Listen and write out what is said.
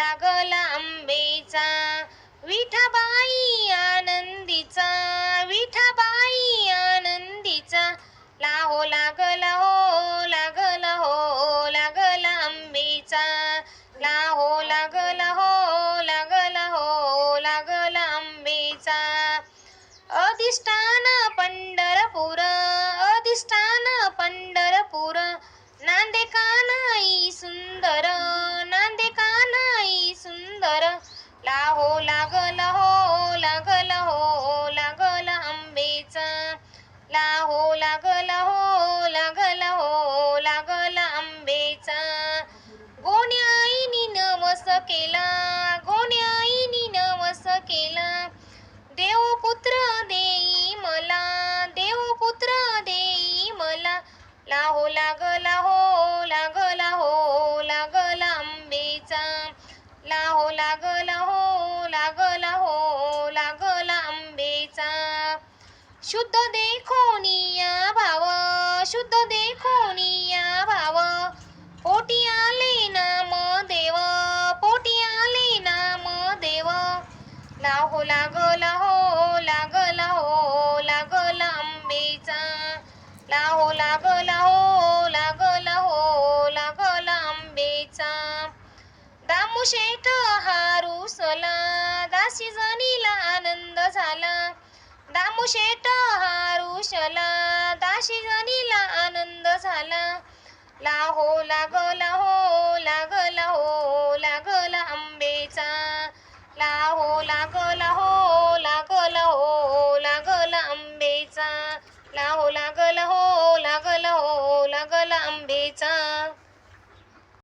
लागला आंबेचा विठाबाई आनंदीचा विठाबाई आनंदीचा. लाहो लागला हो लागला हो लागला आंबेचा. लाहो लागला हो लागला हो लागला आंबेचा. अधिष्ठान पंढर लाहो लागल हो लागल हो लागल आंबेचा. लाहो लागल हो लागल हो लागल हो, हो, आंबेचा. गोण्याईनी नवस केला गोण्याईनी नवस केला. देवपुत्र देई मला देवपुत्र देई मला. लाहो लागला हो शुद्ध देखोनिया भाव शुद्ध देखोनिया भाव। पोटी आले नाम देव पोटी आले नाम देव। लाहो लागला हो लागला हो लागल आंबेचा लाहो लागला हो लागला हो लागल आंबेचा दामू शेठ हारुसला दासी जणीला आनंद झाला। दामू हारुशला हारुसला दासी आनंद झाला. लाहो लागला हो लागला हो लागला हो, आंबेचा. लाहो लागला हो लागला हो लागला हो, आंबेचा. लाहो लागला हो, हो